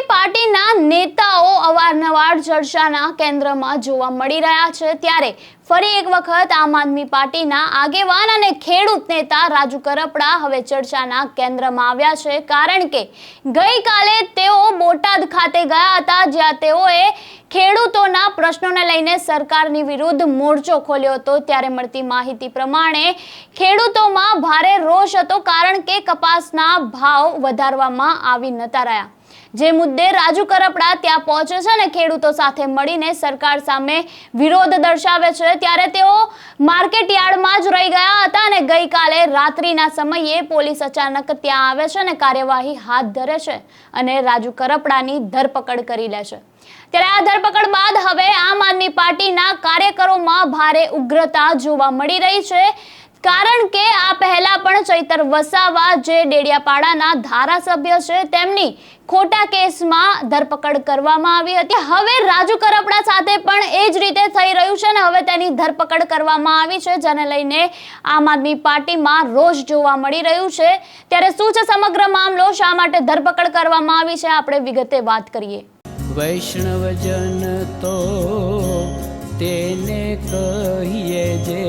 આદમી પાર્ટીના નેતાઓ અવારનવાર ચર્ચાના કેન્દ્રમાં જોવા મળી રહ્યા છે. ત્યારે ફરી એક વખત આમ આદમી પાર્ટીના આગેવાન અને ખેડૂત નેતા રાજુ કરપડા હવે ચર્ચાના કેન્દ્રમાં આવ્યા છે. કારણ કે ગઈકાલે તેઓ બોટાદ ખાતે ગયા હતા, જ્યાં તેઓએ ખેડૂતોના પ્રશ્નોને લઈને સરકારની વિરુદ્ધ મોરચો ખોલ્યો હતો. ત્યારે મળતી માહિતી પ્રમાણે ખેડૂતોમાં ભારે રોષ હતો, કારણ કે કપાસના ભાવ વધારવામાં આવી નતા રહ્યા. જે મુદ્દે રાજુ કરપડા ત્યાં પહોંચે છે અને ખેડૂતો સાથે મળીને સરકાર સામે વિરોધ દર્શાવે છે, ત્યારે તેઓ માર્કેટ યાર્ડમાં જ રહી ગયા હતા અને ગઈકાલે રાત્રિના સમયે પોલીસ અચાનક ત્યાં આવે છે અને કાર્યવાહી હાથ ધરે છે અને રાજુ કરપડાની ધરપકડ કરી લે છે. ત્યારે આ ધરપકડ બાદ હવે આમ આદમી પાર્ટીના કાર્યકરોમાં ભારે ઉગ્રતા જોવા મળી રહી છે. કારણ કે આ પહેલા પણ ચૈતર વસાવા જે ડેડિયાપાડાના ધારાસભ્ય છે, તેમની ખોટા કેસમાં ધરપકડ કરવામાં આવી હતી. હવે રાજુ કરપડા સાથે પણ એ જ રીતે થઈ રહ્યું છે ને હવે તેની ધરપકડ કરવામાં આવી છે, જેને લઈને આમ આદમી પાર્ટીમાં રોષ જોવા મળી રહ્યું છે. ત્યારે શું છે સમગ્ર મામલો? શા માટે ધરપકડ કરવામાં આવી છે? આપણે વિગતે વાત કરીએ. વૈષ્ણવજન તો તેને કહીએ જે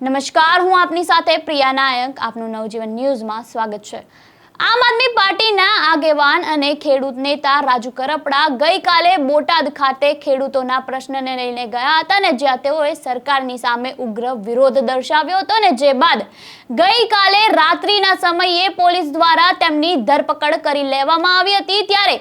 નમસ્કાર, હું આપની સાથે પ્રિયા નાયક. આપનું નવજીવન ન્યૂઝમાં સ્વાગત છે. આમ આદમી પાર્ટીના આગેવાન અને ખેડૂત નેતા રાજુ કરપડા ગઈકાલે બોટાદ ખાતે ખેડૂતોના પ્રશ્નને લઈને ગયા હતા ને જ્યાં તેઓએ સરકારની સામે ઉગ્ર વિરોધ દર્શાવ્યો હતો ને જે બાદ ગઈકાલે રાત્રિના સમયે પોલીસ દ્વારા તેમની ધરપકડ કરી લેવામાં આવી હતી. ત્યારે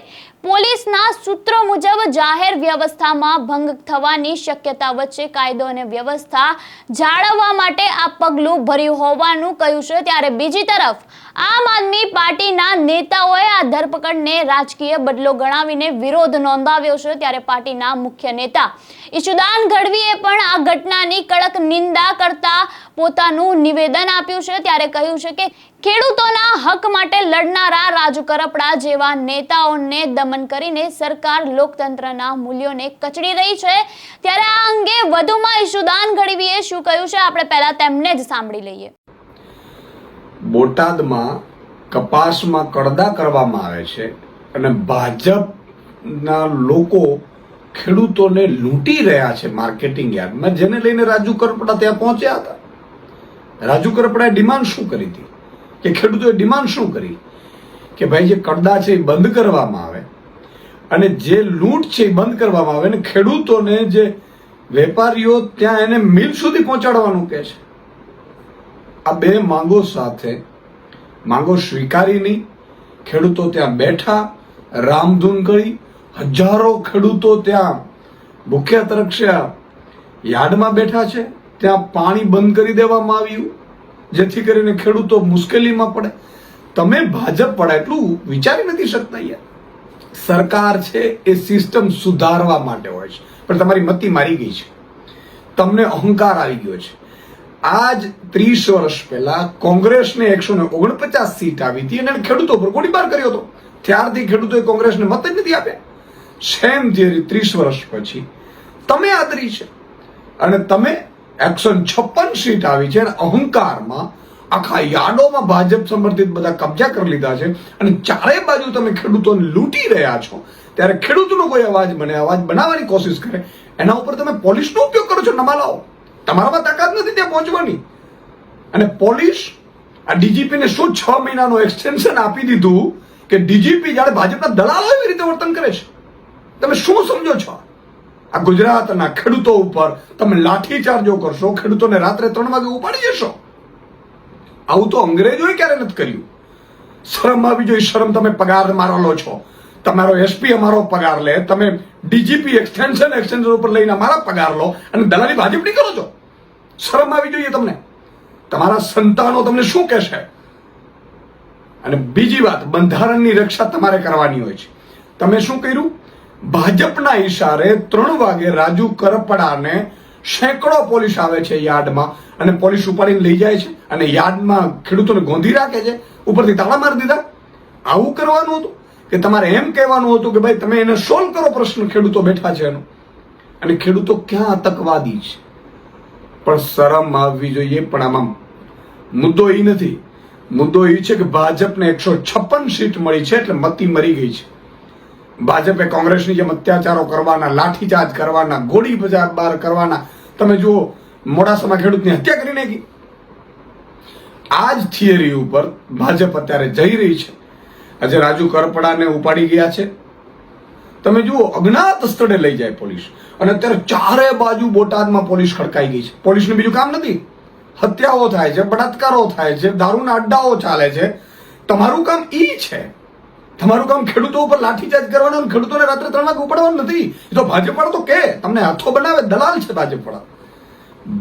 પોલીસના સૂત્રો મુજબ જાહેર વ્યવસ્થામાં ભંગ થવાની શક્યતા વચ્ચે કાયદો અને વ્યવસ્થા જાળવવા માટે આ પગલું ભર્યું હોવાનું કહ્યું છે. ત્યારે બીજી તરફ આમ આદમી પાર્ટીના નેતાઓએ આ ધરપકડને રાજકીય બદલો ગણાવીને વિરોધ નોંધાવ્યો છે. ત્યારે પાર્ટીના મુખ્ય નેતા ઈશુદાન ગઢવીએ પણ આ ઘટનાની કડક નિંદા કરતા પોતાનું નિવેદન આપ્યું છે. ત્યારે કહ્યું છે કે ખેડૂતોના હક માટે લડનારા રાજુ કરપડા જેવા નેતાઓને દમન કરીને સરકાર લોકતંત્રના મૂલ્યોને કચડી રહી છે. ત્યારે આ અંગે વધુમાં ઈશુદાન ગઢવીએ શું કહ્યું છે? આપણે પહેલા તેમને જ સાંભળી લઈએ. બોટાદમાં કપાસમાં કડદા કરવામાં આવે છે અને ભાજપના લોકો ખેડૂતોને લૂંટી રહ્યા છે માર્કેટિંગ યાર્ડમાં, જેને લઈને રાજુ કરપડા ત્યાં પહોંચ્યા હતા. રાજુ કરપડાએ ડિમાન્ડ શું કરી હતી? કે ખેડૂતોએ ડિમાન્ડ શું કરી? કે ભાઈ, જે કડદા છે એ બંધ કરવામાં આવે. અને જે લૂંટ છે એ બંધ કરવામાં આવે અને ખેડૂતોને જે વેપારીઓ ત્યાં એને મિલ સુધી પહોંચાડવાનું કહે છે. આ બે માંગો સાથે, માંગો સ્વીકારી નહીં ખેડૂતો ત્યાં બેઠા, રામધૂન કરી હજારો ખેડૂતો ત્યાં ભૂખ્યા તરક્ષ્યા યાર્ડમાં બેઠા છે, ત્યાં પાણી બંધ કરી દેવામાં આવ્યું, જેથી કરીને ખેડૂતો મુશ્કેલીમાં પડે. તમે ભાજપ પડે એટલું વિચારી નથી શકતા યાર. સરકાર છે એ સિસ્ટમ સુધારવા માટે હોય છે. પણ તમારી મતી મારી ગઈ છે. તમને અહંકાર આવી ગયો છે. આજ ત્રીસ વર્ષ પહેલા કોંગ્રેસને એકસો ને ઓગણપચાસ સીટ આવી હતી અને ખેડૂતો પર ગોળીબાર કર્યો હતો. ત્યારથી ખેડૂતોએ કોંગ્રેસને મત જ નથી આપ્યા. સેમ થિયરી ત્રીસ વર્ષ પછી. તમે આદરી છે. અને તમે એકસો છપ્પન સીટ આવી છે અને અહંકારમાં આખા યાર્ડોમાં ભાજપ સમર્થિત બધા કબજા કરી લીધા છે અને ચારે બાજુ તમે ખેડૂતોને લૂંટી રહ્યા છો. ત્યારે ખેડૂતનો કોઈ અવાજ બને અવાજ બનાવવાની કોશિશ કરે. એના ઉપર તમે પોલીસનો ઉપયોગ કરો છો, નમાલાઓ. તમારામાં તાકાત નથી ત્યાં પહોંચવાની. અને પોલીસ આ ડીજીપીને શું છ મહિનાનું એક્સટેન્શન આપી દીધું કે ડીજીપી જ્યારે ભાજપના દલાલો એવી રીતે વર્તન કરે છે? તમે શું સમજો છો? આ ગુજરાતના ખેડૂતો ઉપર તમે લાઠીચાર્જો કરશો, ખેડૂતોને રાત્રે ત્રણ વાગે ઉપાડી જશો. આવું તો અંગ્રેજોએ ક્યારે નથી કર્યું? શરમ આવી જોઈએ શરમ તમે પગાર મારો લો છો. તમારો એસપી અમારો પગાર લે, તમે ડીજીપી એક્સટેન્શન એક્સટેન્શન ઉપર લઈને અમારા પગાર લો અને દલાલી ભાજપની કરો છો? શરમ આવી જોઈએ તમને. તમારા સંતાનો તમને શું કહેશે? અને બીજી વાત, બંધારણની રક્ષા તમારે કરવાની હોય છે. તમે શું કર્યું? ભાજપના ઈશારે ત્રણ વાગે રાજુ કરપડાને સેંકડો પોલીસ આવે છે યાર્ડમાં. અને પોલીસ ઉપાડીને લઈ જાય છે અને યાર્ડમાં ખેડૂતોને ગોંધી રાખે છે. ઉપરથી તાળા મારી દીધા. આવું કરવાનું હતું કે તમારે એમ કહેવાનું હતું કે ભાઈ તમે એને સોલ્વ કરો પ્રશ્ન ખેડૂતો બેઠા છે એનો. અને ખેડૂતો ક્યાં આતંકવાદી છે? પણ શરમ આવવી જોઈએ, પણ આમાં મુદ્દો એ નથી. મુદ્દો એ છે કે ભાજપને એકસો છપ્પન સીટ મળી છે એટલે મતી મરી ગઈ છે. ભાજપે કોંગ્રેસની જેમ અત્યાચારો કરવાના, લાઠીચાર્જ કરવાના ગોળી બજાર બાર કરવાના તમે જુઓ, મોડાસામાં ખેડૂતની હત્યા કરી નાખી. આ જ થિયરી ઉપર ભાજપ અત્યારે જઈ રહી છે. આજે રાજુ કરપડાને ઉપાડી ગયા છે. તમે જુઓ, અજ્ઞાત સ્થળે લઈ જાય પોલીસ. અને અત્યારે ચારે બાજુ બોટાદમાં પોલીસ ખડકાઈ ગઈ છે. પોલીસને બીજું કામ નથી. હત્યાઓ થાય છે, બળાત્કારો થાય છે, દારૂના અડ્ડાઓ ચાલે છે. તમારું કામ ઈ છે તમારું કામ ખેડૂતો ઉપર લાઠીચાર્જ કરવાનું ખેડૂતોને રાત્રે ત્રણ વાગે ઉપાડવાનું નથી. એ તો ભાજપ વાળા તો કે, તમને હાથો બનાવે, દલાલ છે ભાજપ વાળા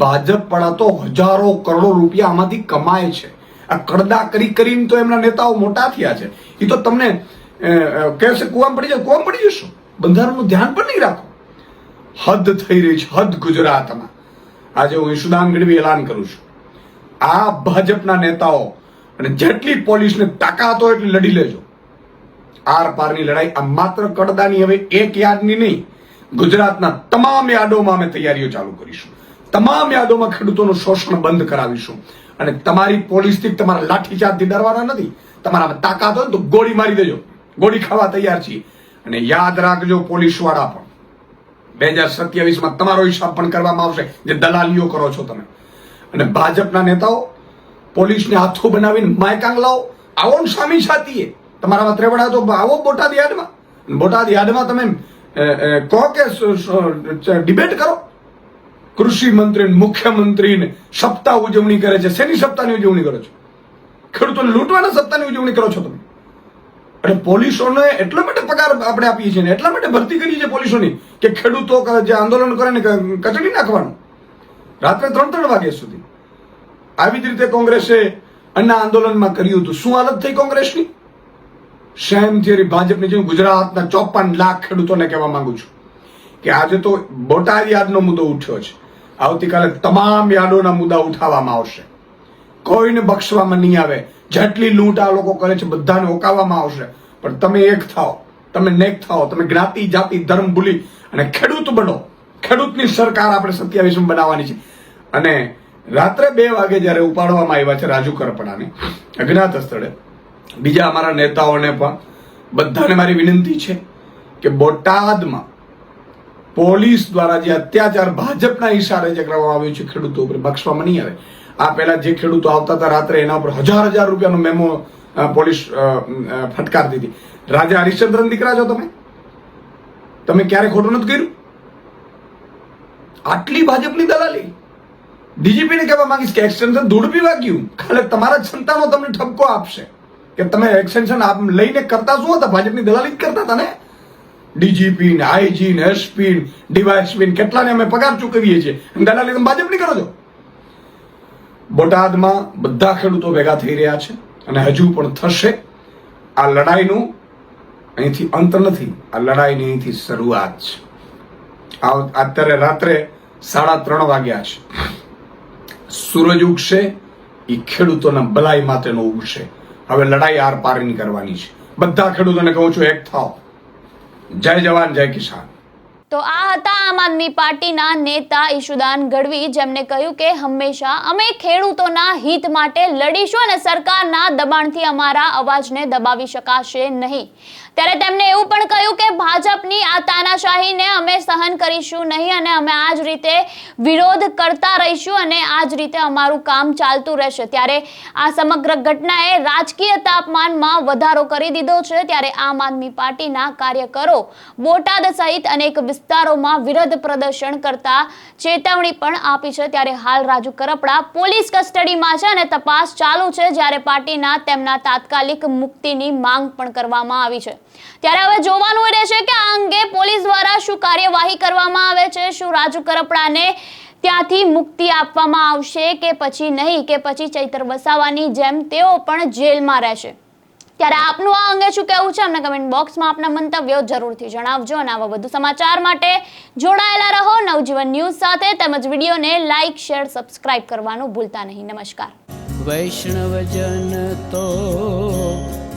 ભાજપ વાળા તો હજારો કરોડો રૂપિયા આમાંથી કમાય છે. આ કડદા કરી કરીને તો એમના નેતાઓ મોટા થયા છે. એ તો તમને કહેશે કુવામાં પડી જાય, કુવામાં પડી જશો. બંધારણનું ધ્યાન પણ નહીં રાખો. હદ થઈ રહી છે, હદ ગુજરાતમાં. આજે હું ઈશુદાન ગઢવી એલાન કરું છું. આ ભાજપના નેતાઓ અને જેટલી પોલીસને તાકાત હોય એટલી લડી લેજો. આર પારની લડાઈ આ માત્ર કડદાની હવે એક યાર્ડની નહીં. ગુજરાતના તમામ યાર્ડોમાં અમે તૈયારીઓ ચાલુ કરીશું. તમામ યાર્ડોમાં ખેડૂતોનું શોષણ બંધ કરાવીશું. અને તમારી પોલીસથી તમારા લાઠીચાર્જથી ડરવાના નથી. તમારા તાકાત હોય તો ગોળી મારી દેજો. ગોળી ખાવા તૈયાર છીએ. અને યાદ રાખજો પોલીસવાળા પણ. બે હજાર સત્યાવીસમાં તમારો હિસાબ પણ કરવામાં આવશે જે દલાલીઓ કરો છો તમે. અને ભાજપના નેતાઓ પોલીસને હાથો બનાવીને માયકાંગ લાવો. આવો ને સામી છાતીએ. તમારામાં ત્રેવડા તો આવો બોટાદ યાર્ડમાં બોટાદ યાર્ડમાં તમે કહો કે ડિબેટ કરો. કૃષિ મંત્રી ને મુખ્યમંત્રી સપ્તાહ ઉજવણી કરે છે. શેની સપ્તાહની ઉજવણી કરો છો? ખેડૂતોને લૂંટવાના સપ્તાહની ઉજવણી કરો છો તમે? અને પોલીસોને એટલા માટે પગાર આપણે આપીએ છીએ એટલા માટે ભરતી કરીએ છીએ પોલીસોની કે ખેડૂતો જે આંદોલન કરે ને કચડી નાખવાનું. રાત્રે ત્રણ ત્રણ વાગ્યા સુધી. આવી જ રીતે કોંગ્રેસે અન્ના આંદોલનમાં કર્યું હતું. શું હાલત થઈ કોંગ્રેસની? સેમ થિયરી ભાજપની જેમ ગુજરાતના ચોપન લાખ ખેડૂતોને કહેવા માંગુ છું કે આજે તો બોટાદ યાદનો મુદ્દો ઉઠ્યો છે. આવતીકાલે તમામ યાદોના મુદ્દા ઉઠાવવામાં આવશે. કોઈને બક્ષવામાં નહીં આવે. જેટલી લૂંટ આ લોકો કરે છે બધાને ઓકાવવામાં આવશે. પણ તમે એક થાઓ, તમે નેક થાઓ, તમે જ્ઞાતિ, જાતિ, ધર્મ ભૂલી અને ખેડૂત બનો. ખેડૂતની સરકાર આપણે સત્યાવીસમાં બનાવવાની છે. અને રાત્રે બે વાગે જ્યારે ઉપાડવામાં આવ્યા છે રાજુ કરપડાને અજ્ઞાત સ્થળે બીજા અમારા નેતાઓને પણ બધાને મારી વિનંતી છે કે બોટાદમાં પોલીસ દ્વારા જે અત્યાચાર ભાજપના ઈશારે જે કરવામાં આવ્યું છે ખેડૂતો ઉપર બક્ષવામાં નહીં આવે. આ પહેલા જે ખેડૂતો આવતા હતા રાત્રે એના ઉપર હજાર હજાર રૂપિયાનો મેમો પોલીસ ફટકાર દીધી રાજા હરિશ્ચંદ્રન દીકરા છો તમે? તમે ક્યારે ખોટું નથી કર્યું? આટલી ભાજપની દલાલી. ડીજીપીને કહેવા માંગીશ કે એક્સટેન્શન ધૂળ પીવા ગયું. ખાલી તમારા સંતાનો તમને ઠપકો આપશે. કે તમે એક્સટેન્શન આપ લઈને કરતા શું હતા? ભાજપની દલાલી કરતા હતા ને? ડીજીપી ને આઈજી ને એસપી ડીવાયએસપી કેટલાને અમે પગાર ચૂકવીએ છીએ? દલાલી તમે ભાજપની કરો છો? બોટાદમાં બધા ખેડૂતો ભેગા થઈ રહ્યા છે અને હજુ પણ થશે. આ લડાઈનું અહીંથી અંત નથી. આ લડાઈની અહીંથી શરૂઆત છે. અત્યારે રાત્રે સાડા ત્રણ વાગ્યા છે. સૂરજ ઉગશે એ ખેડૂતોના ભલાઈ માટેનો ઉગશે. હવે લડાઈ આર પારની કરવાની છે. બધા ખેડૂતોને કહું છું, એક થાવ. જય જવાન, જય કિસાન. તો આ હતા આમ આદમી પાર્ટીના નેતા ઈશુદાન ગઢવી, જેમને કહ્યું કે હંમેશા અમે ખેડૂતોના હિત માટે લડીશું અને સરકારના દબાણથી અમારા અવાજને દબાવી શકાશે નહીં. ત્યારે તેમણે એવું પણ કહ્યું કે ભાજપની આ તાનાશાહીને અમે સહન કરીશું નહીં અને અમે આ જ રીતે વિરોધ કરતા રહીશું અને આ જ રીતે અમારું કામ ચાલતું રહેશે. ત્યારે આ સમગ્ર ઘટનાએ રાજકીય તાપમાનમાં વધારો કરી દીધો છે. ત્યારે આમ આદમી પાર્ટીના કાર્યકરો બોટાદ સહિત અનેક વિસ્તારોમાં વિરોધ પ્રદર્શન કરતા ચેતવણી પણ આપી છે. ત્યારે હાલ રાજુ કરપડા પોલીસ કસ્ટડીમાં છે અને તપાસ ચાલુ છે જ્યારે પાર્ટીના તેમના તાત્કાલિક મુક્તિની માંગ પણ કરવામાં આવી છે. ત્યારે હવે જોવાનું રહેશે કે આ અંગે પોલીસ દ્વારા શું કાર્યવાહી કરવામાં આવે છે, શું રાજુ કરપડાને ત્યાંથી મુક્તિ આપવામાં આવશે કે પછી નહીં, કે પછી ચૈતર વસાવાની જેમ તેઓ પણ જેલમાં રહેશે. ત્યારે આપનું આ અંગે શું કહેવું છે? અમને કમેન્ટ બોક્સમાં આપના મંતવ્યો જરૂરથી જણાવજો અને આવા વધુ સમાચાર માટે જોડાયેલા રહો નવજીવન ન્યૂઝ સાથે તેમજ વિડીયોને લાઇક શેર સબસ્ક્રાઇબ કરવાનું ભૂલતા નહીં. નમસ્કાર. વૈષ્ણવજન તો